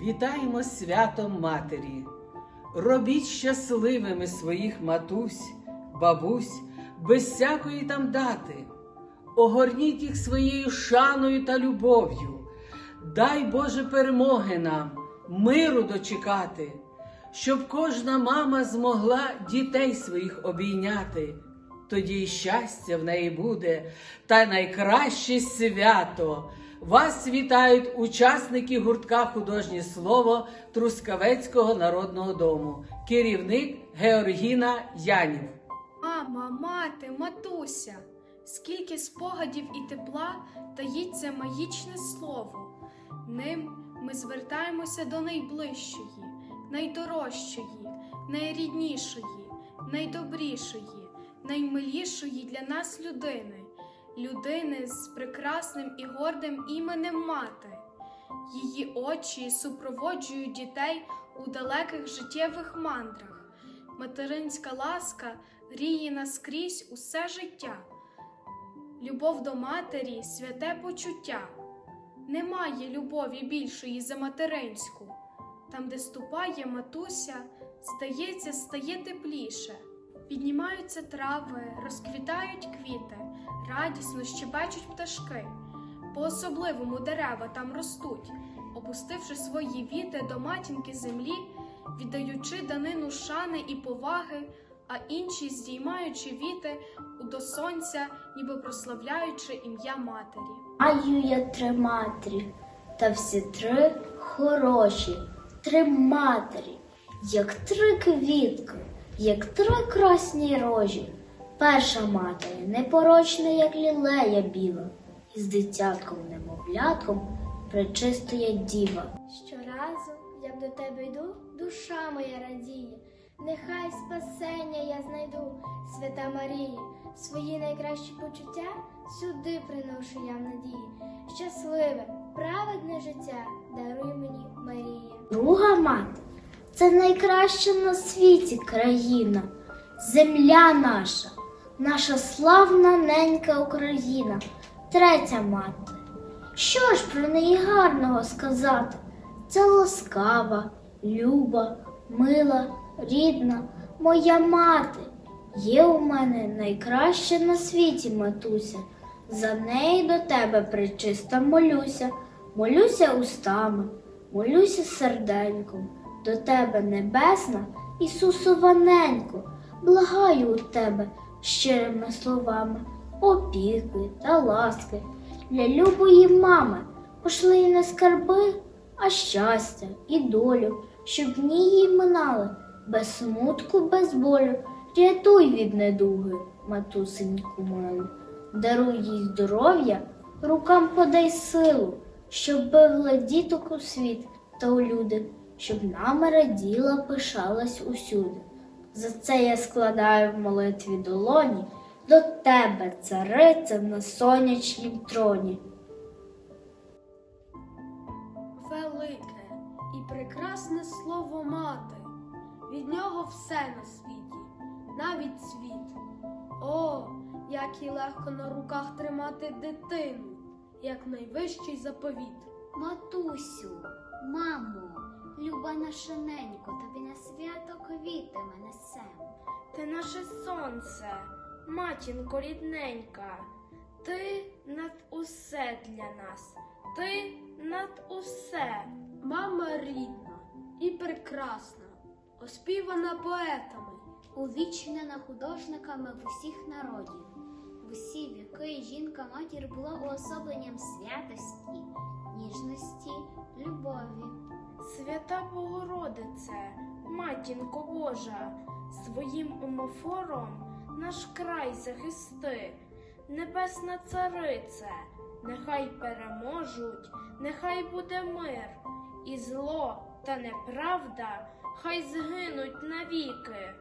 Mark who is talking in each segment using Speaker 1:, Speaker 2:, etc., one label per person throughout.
Speaker 1: Вітаємо святом Матері. Робіть щасливими своїх матусь, бабусь, без всякої там дати. Огорніть їх своєю шаною та любов'ю. Дай Боже перемоги нам, миру дочекати, щоб кожна мама змогла дітей своїх обійняти. Тоді й щастя в неї буде, та найкраще свято. Вас вітають учасники гуртка Художнє слово Трускавецького народного дому, керівник Георгіна Янів.
Speaker 2: Мама, мати, матуся, скільки спогадів і тепла таїть магічне слово. Ним ми звертаємося до найближчої, найдорожчої, найріднішої, найдобрішої, наймилішої для нас людини, людини з прекрасним і гордим іменем мати. Її очі супроводжують дітей у далеких життєвих мандрах. Материнська ласка гріє наскрізь усе життя. Любов до матері святе почуття. Немає любові більшої за материнську. Там, де ступає матуся, здається, стає тепліше. Піднімаються трави, розквітають квіти, радісно щебечуть пташки. По-особливому дерева там ростуть, опустивши свої віти до матінки землі, віддаючи данину шани і поваги, а інші здіймаючи віти до сонця, ніби прославляючи ім'я матері.
Speaker 3: Маю я три матері, та всі три хороші, три матері, як три квітки, як три красні рожі. Перша матері непорочна, як лілея біла, і з дитятком немовлятком пречистує діва.
Speaker 4: Щоразу, як до тебе йду, душа моя радіє. Нехай спасення я знайду, свята Марія, свої найкращі почуття сюди приношу я в надії. Щасливе, праведне життя даруй мені Марія.
Speaker 3: Друга мати це найкраща на світі країна, земля наша, наша славна ненька Україна. Третя мати. Що ж про неї гарного сказати? Це ласкава, люба, мила, рідна, моя мати. Є у мене найкраща на світі матуся. За неї до тебе причиста молюся, молюся устами, молюся серденьком, до тебе небесна, Ісусова ненько, благаю у тебе щирими словами, опіки та ласки. Для любої мами пошли не скарби, а щастя і долю, щоб дні їй минали, без смутку, без болю. Рятуй від недуги, матусеньку милу, даруй їй здоров'я, рукам подай силу, щоб бивла діток у світ та у люди, щоб нами раділа, пишалась усюди. За це я складаю в молитві долоні до тебе, царице, на сонячнім троні.
Speaker 2: Велике і прекрасне слово мати. Від нього все на світі, навіть світ. О, як і легко на руках тримати дитину, як найвищий заповіт.
Speaker 5: Матусю, мамо, люба наша ненько, тобі на свято квіти ми несем.
Speaker 2: Ти наше сонце, матінко рідненька, ти над усе для нас, ти над усе, мама рідна і прекрасна, оспівана поетами.
Speaker 5: Увічнена художниками в усіх народів. Усі віки жінка матір була уособленням святості, ніжності, любові.
Speaker 2: Свята Богородице, матінко Божа, своїм умофором наш край захисти, небесна царице, нехай переможуть, нехай буде мир, і зло та неправда хай згинуть навіки.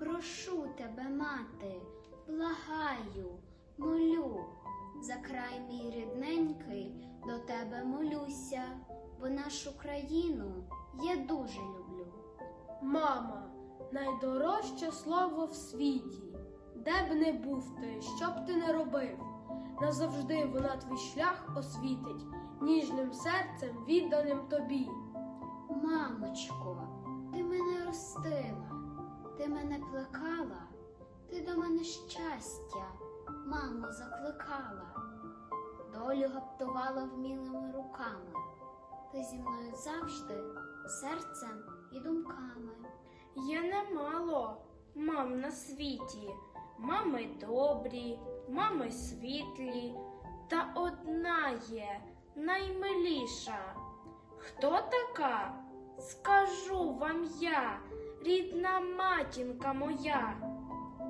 Speaker 5: Прошу тебе, мати, благаю, молю, за край мій рідненький, до тебе молюся, бо нашу країну я дуже люблю.
Speaker 2: Мама, найдорожче слово в світі, де б не був ти, що б ти не робив, назавжди вона твій шлях освітить, ніжним серцем відданим тобі.
Speaker 5: Мамочко, ти мене ростила, ти мене плекала, ти до мене щастя, маму закликала, долю гаптувала вмілими руками. Ти зі мною завжди серцем і думками.
Speaker 6: Є немало мам на світі, мами добрі, мами світлі, та одна є наймиліша. Хто така? Скажу вам я, рідна матінка моя.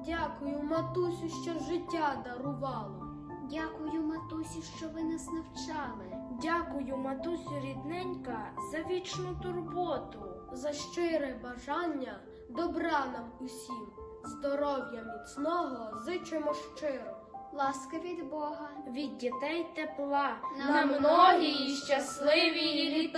Speaker 7: Дякую, матусю, що життя дарувало.
Speaker 5: Дякую, матусі, що ви нас навчали.
Speaker 6: Дякую, матусю рідненька, за вічну турботу.
Speaker 7: За щире бажання добра нам усім, здоров'я міцного зичимо щиро.
Speaker 5: Ласки від Бога.
Speaker 6: Від дітей тепла
Speaker 5: На многії
Speaker 6: щасливі.